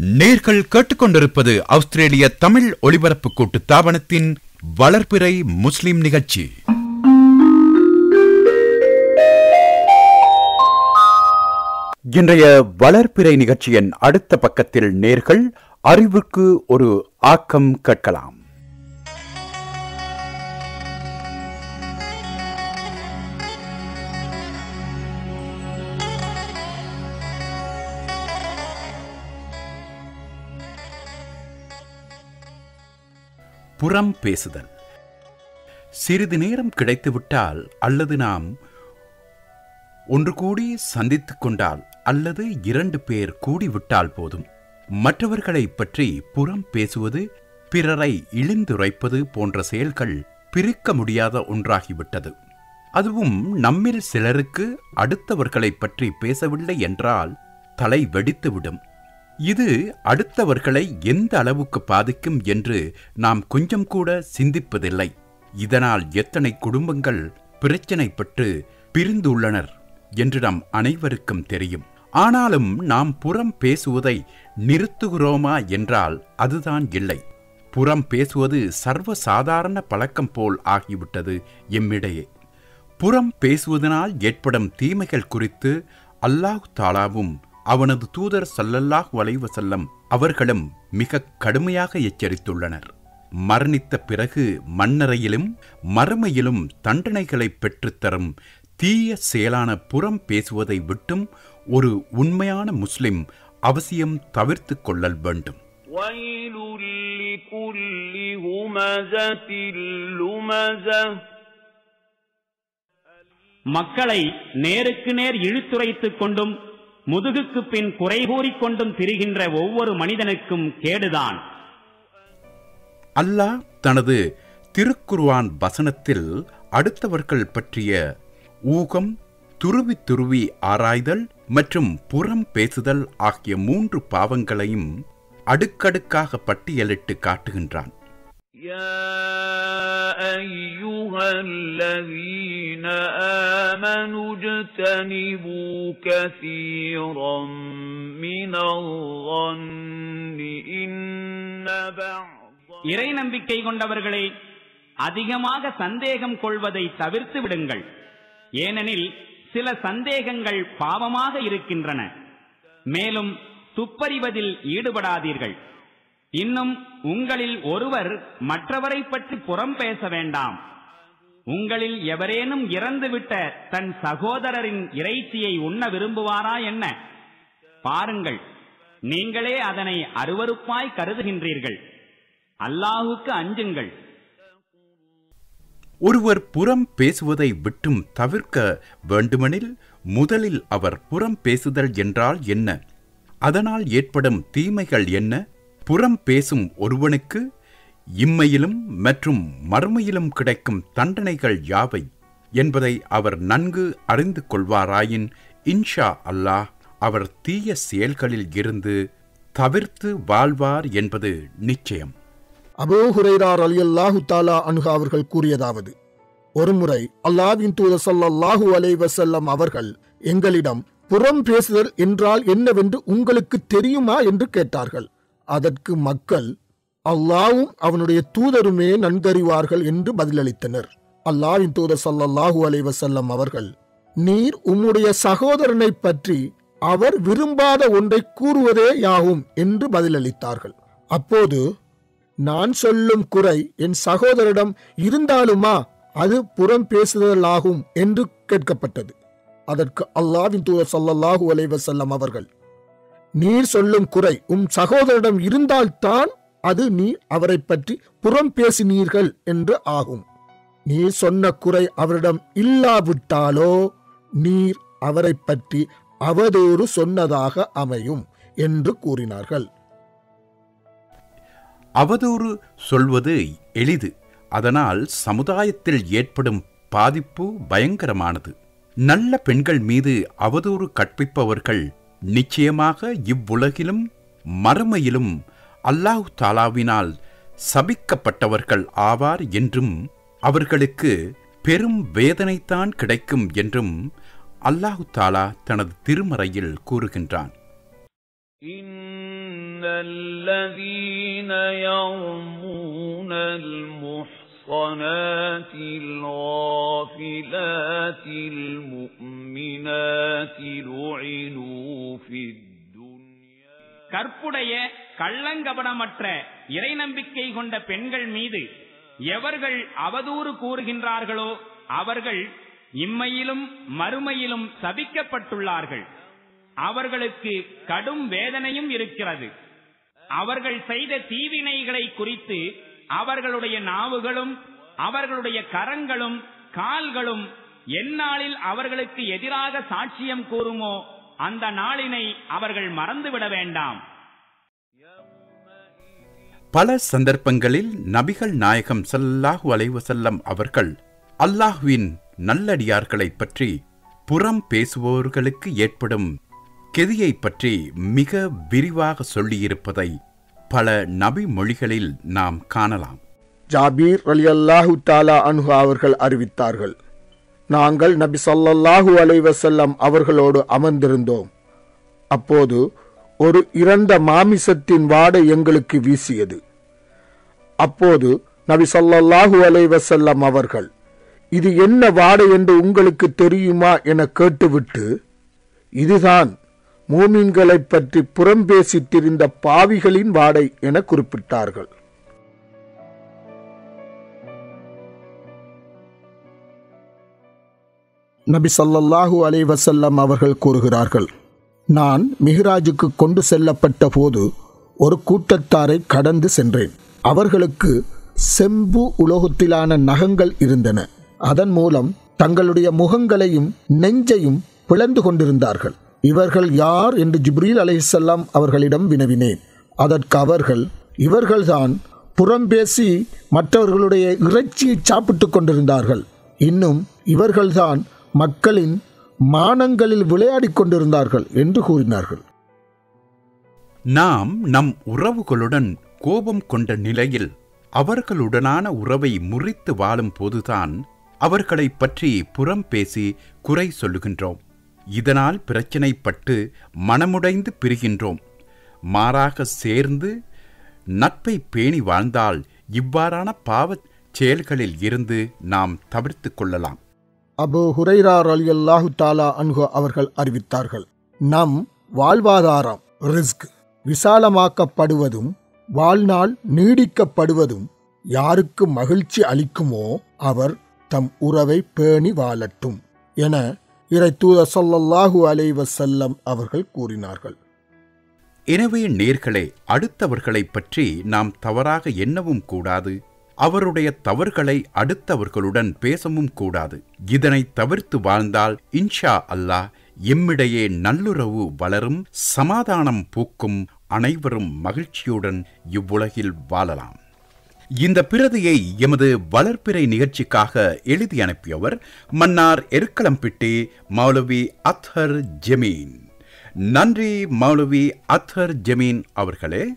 நேர்கள் கேட்டுக்கொண்டிருப்பது ஆஸ்திரேலிய தமிழ் ஒலிபரப்பு கூட்டு தாபனத்தின் வளர்ப்பிறை முஸ்லிம் நிகழ்ச்சி. இன்றைய வளர்ப்பிறை நிகழ்ச்சியின் அடுத்த பக்கத்தில் நேர்கள் அறிவுக்கு ஒரு ஆக்கம் கேட்கலாம். புறம் பேசுதல். சிறிது நேரம் கிடைத்துவிட்டால் அல்லது நாம் ஒன்று கூடி சந்தித்துக் கொண்டால் அல்லது இரண்டு பேர் கூடிவிட்டால் போதும். மற்றவர்களை பற்றி புறம் பேசுவது பிறரை இழிந்துரைப்பது போன்ற செயல்கள் பிரிக்க முடியாத ஒன்றாகிவிட்டது. அதுவும் நம்மில் சிலருக்கு அடுத்தவர்களை பற்றி பேசவில்லை என்றால் தலை வெடித்துவிடும். இது அடுத்தவர்களை எந்த அளவுக்கு பாதிக்கும் என்று நாம் கொஞ்சம் கூட சிந்திப்பதில்லை. இதனால் எத்தனை குடும்பங்கள் பிரச்சனைப்பட்டு பிரிந்துள்ளனர் என்று நம் அனைவருக்கும் தெரியும். ஆனாலும் நாம் புறம் பேசுவதை நிறுத்துகிறோமா என்றால் அதுதான் இல்லை. புறம் பேசுவது சர்வ சாதாரண பழக்கம் போல் ஆகிவிட்டது எம்மிடையே. புறம் பேசுவதனால் ஏற்படும் தீமைகள் குறித்து அல்லாஹ் தாலாவும் அவனது தூதர் சல்லல்லாஹ் வலைவசல்லம் அவர்களும் மிக கடுமையாக எச்சரித்துள்ளனர். மரணித்த பிறகு மண்ணறையிலும் மறுமையிலும் தண்டனைகளை பெற்றுத்தரும் தீய செயலான புறம் பேசுவதை விட்டும் ஒரு உண்மையான முஸ்லிம் அவசியம் தவிர்த்து கொள்ளல் வேண்டும். மக்களை நேருக்கு நேர் இழுத்துரைத்துக் கொண்டும் முதுகுக்கு பின் குறை கொண்டும் திரிகின்ற ஒவ்வொரு மனிதனுக்கும் கேடுதான். அல்லாஹ் தனது திருக்குர்வான் வசனத்தில் அடுத்தவர்கள் பற்றிய ஊகம் துருவி துருவி ஆராய்தல் மற்றும் புறம் பேசுதல் ஆகிய மூன்று பாவங்களையும் அடுக்கடுக்காக பட்டியலிட்டு காட்டுகின்றான். يا أيها الذين آمنوا اجتنبوا كثيرا من الظن إن بعض இறை நம்பிக்கை கொண்டவர்களே அதிகமாக சந்தேகம் கொள்வதை தவிர்த்து விடுங்கள் ஏனெனில் சில சந்தேகங்கள் பாவமாக இருக்கின்றன மேலும் துப்பறிவதில் ஈடுபடாதீர்கள் இன்னும் உங்களில் ஒருவர் மற்றவரை பற்றி புறம் பேச வேண்டாம். உங்களில் எவரேனும் இறந்துவிட்ட தன் சகோதரரின் இறைச்சியை உண்ண விரும்புவாரா என்ன? பாருங்கள் நீங்களே அதனை அருவருப்பாய் கருதுகின்றீர்கள். அல்லாஹுக்கு அஞ்சுங்கள். ஒருவர் புறம் பேசுவதை விட்டும் தவிர்க்க வேண்டுமெனில் முதலில் அவர் புறம் பேசுதல் என்றால் என்ன? அதனால் ஏற்படும் தீமைகள் என்ன? புறம் பேசும் ஒருவனுக்கு இம்மையிலும் மற்றும் மறுமையிலும் கிடைக்கும் தண்டனைகள் யாவை என்பதை அவர் நன்கு அறிந்து கொள்வாராயின் இன்ஷா அல்லாஹ் அவர் தீய செயல்களில் இருந்து தவிர்த்து வாழ்வார் என்பது நிச்சயம். அபோஹுரைரார் அலி அல்லாஹு தாலா அனுகா அவர்கள் கூறியதாவது ஒருமுறை அல்லாவின் தூதர் சல்லாஹூ அலைஹி வஸல்லம் அவர்கள் எங்களிடம் புறம் பேசுதல் என்றால் என்னவென்று உங்களுக்கு தெரியுமா? என்று கேட்டார்கள். அதற்கு மக்கள் அல்லாவும் அவனுடைய தூதருமே நன்கறிவார்கள் என்று பதிலளித்தனர். அல்லாவின் தூதர் ஸல்லல்லாஹு அலைவசல்லம் அவர்கள் நீர் உம்முடைய சகோதரனை பற்றி அவர் விரும்பாத ஒன்றை கூறுவதே யாகும்? என்று பதிலளித்தார்கள். அப்போது நான் சொல்லும் குறை என் சகோதரிடம் இருந்தாலுமா? அது புறம் பேசுதலாகும் என்று கேட்கப்பட்டது. அதற்கு அல்லாவின் தூதர் ஸல்லல்லாஹு அலைவசல்லம் அவர்கள் நீர் சொல்லும் குறை. உம் சகோதரிடம் இருந்தால்தான் அது நீர் அவரை பற்றி புறம் பேசினீர்கள் என்று ஆகும். நீர் சொன்ன குறை அவரிடம் இல்லாவிட்டாலோ நீர் அவரை பற்றி அவதூறு சொன்னதாக அமையும் என்று கூறினார்கள். அவதூறு சொல்வது எளிது. அதனால் சமுதாயத்தில் ஏற்படும் பாதிப்பு பயங்கரமானது. நல்ல பெண்கள் மீது அவதூறு கற்பிப்பவர்கள் நிச்சயமாக இவ்வுலகிலும் மறுமையிலும் அல்லாஹ் தாலாவினால் சபிக்கப்பட்டவர்கள் ஆவார் என்றும் அவர்களுக்கு பெரும் வேதனைத்தான் கிடைக்கும் என்றும் அல்லாஹு தாலா தனது திருமறையில் கூறுகின்றான் إِنَّ الَّذِينَ يَرْمُونَ الْمُحْصَنَاتِ الْغَافِلَاتِ الْمُؤْمِنَاتِ لُعِنُوا فِي الدُّنْيَا கற்புடைய கள்ளங்கபடமற்ற இறை நம்பிக்கை கொண்ட பெண்கள் மீது எவர்கள் அவதூறு கூறுகின்றார்களோ அவர்கள் இம்மையிலும் மறுமையிலும் சபிக்கப்பட்டுள்ளார்கள் அவர்களுக்கு கடும் வேதனையும் இருக்கிறது அவர்கள் செய்த தீவினைகளை குறித்து அவர்களுடைய நாவுகளும் அவர்களுடைய கரங்களும் கால்களும் எந்நாளில் அவர்களுக்கு எதிராக சாட்சியம் கூறுமோ அந்த நாளினை அவர்கள் மறந்துவிட வேண்டாம். பல சந்தர்ப்பங்களில் நபிகள் நாயகம் சல்லாஹூ அலைவசல்லம் அவர்கள் அல்லாஹ்வின் நல்லடியார்களைப் பற்றி புறம் பேசுபவர்களுக்கு ஏற்படும் கெதியை பற்றி மிக விரிவாக சொல்லியிருப்பதை பல நபி மொழிகளில் நாம் காணலாம். ஜாபீர் அலி அல்லாஹு தாலா அன்ஹு அவர்கள் அறிவித்தார்கள். நாங்கள் நபி சொல்லல்லாஹு அலைவசல்லம் அவர்களோடு அமர்ந்திருந்தோம். அப்போது ஒரு இறந்த மாமிசத்தின் வாடை எங்களுக்கு வீசியது. அப்போது நபி சொல்லல்லாஹு அலைவசல்லம் அவர்கள் இது என்ன வாடை என்று உங்களுக்கு தெரியுமா? என கேட்டுவிட்டு இதுதான் மூமின்களைப் பற்றி புறம் பேசிட்டிருந்த பாவிகளின் வாடை என குறிப்பிட்டார்கள். நபி சல்லல்லாஹூ அலைவசல்லம் அவர்கள் கூறுகிறார்கள் நான் மிஹ்ராஜுக்கு கொண்டு செல்லப்பட்ட போது ஒரு கூட்டத்தாரை கடந்து சென்றேன். அவர்களுக்கு செம்பு உலோகத்திலான நகங்கள் இருந்தன. அதன் மூலம் தங்களுடைய முகங்களையும் நெஞ்சையும் பிளந்து கொண்டிருந்தார்கள். இவர்கள் யார் என்று ஜிப்ரீல் அலைசல்லாம் அவர்களிடம் வினவினேன். அதற்கு அவர்கள் இவர்கள்தான் புறம்பேசி மற்றவர்களுடைய இறைச்சியை சாப்பிட்டுக் கொண்டிருந்தார்கள். இன்னும் இவர்கள்தான் மக்களின் மானங்களில் விளையாடிக் கொண்டிருந்தார்கள் என்று கூறினார்கள். நாம் நம் உறவுகளுடன் கோபம் கொண்ட நிலையில் அவர்களுடனான உறவை முறித்து வாழும் போதுதான் அவர்களைப் பற்றி புறம் பேசி குறை சொல்லுகின்றோம். இதனால் பிரச்சினைப்பட்டு மனமுடைந்து பிரிகின்றோம். மாறாக சேர்ந்து நட்பை பேணி வாழ்ந்தால் இவ்வாறான பாவச் செயல்களில் இருந்து நாம் தவிர்த்து கொள்ளலாம். அபு அலி அல்லாஹு தாலா அன்ஹு அவர்கள் அறிவித்தார்கள் நம் வாழ்வாதாரம் ரிஸ்க் விசாலமாக்கப்படுவதும் வாழ்நாள் நீடிக்கப்படுவதும் யாருக்கு மகிழ்ச்சி அளிக்குமோ அவர் தம் உறவை பேணி வாழட்டும் என இறை தூதர் சொல்லல்லாஹு அலைவசல்லம் அவர்கள் கூறினார்கள். எனவே நேர்களே அடுத்தவர்களைப் பற்றி நாம் தவறாக எண்ணவும் கூடாது. அவருடைய தவறுகளை அடுத்தவர்களுடன் பேசவும் கூடாது. இதனை தவிர்த்து வாழ்ந்தால் இன்ஷா அல்லாஹ் எம்மிடையே நல்லுறவு வளரும் சமாதானம் பூக்கும் அனைவரும் மகிழ்ச்சியுடன் இவ்வுலகில் வாழலாம். இந்த பிரதியை எமது வளர்ப்பிறை நிகழ்ச்சிக்காக எழுதி அனுப்பியவர் மன்னார் எருக்களம்பிட்டி மௌலவி அத்ஹர் ஜமீன். நன்றி மௌலவி அத்ஹர் ஜமீன் அவர்களே.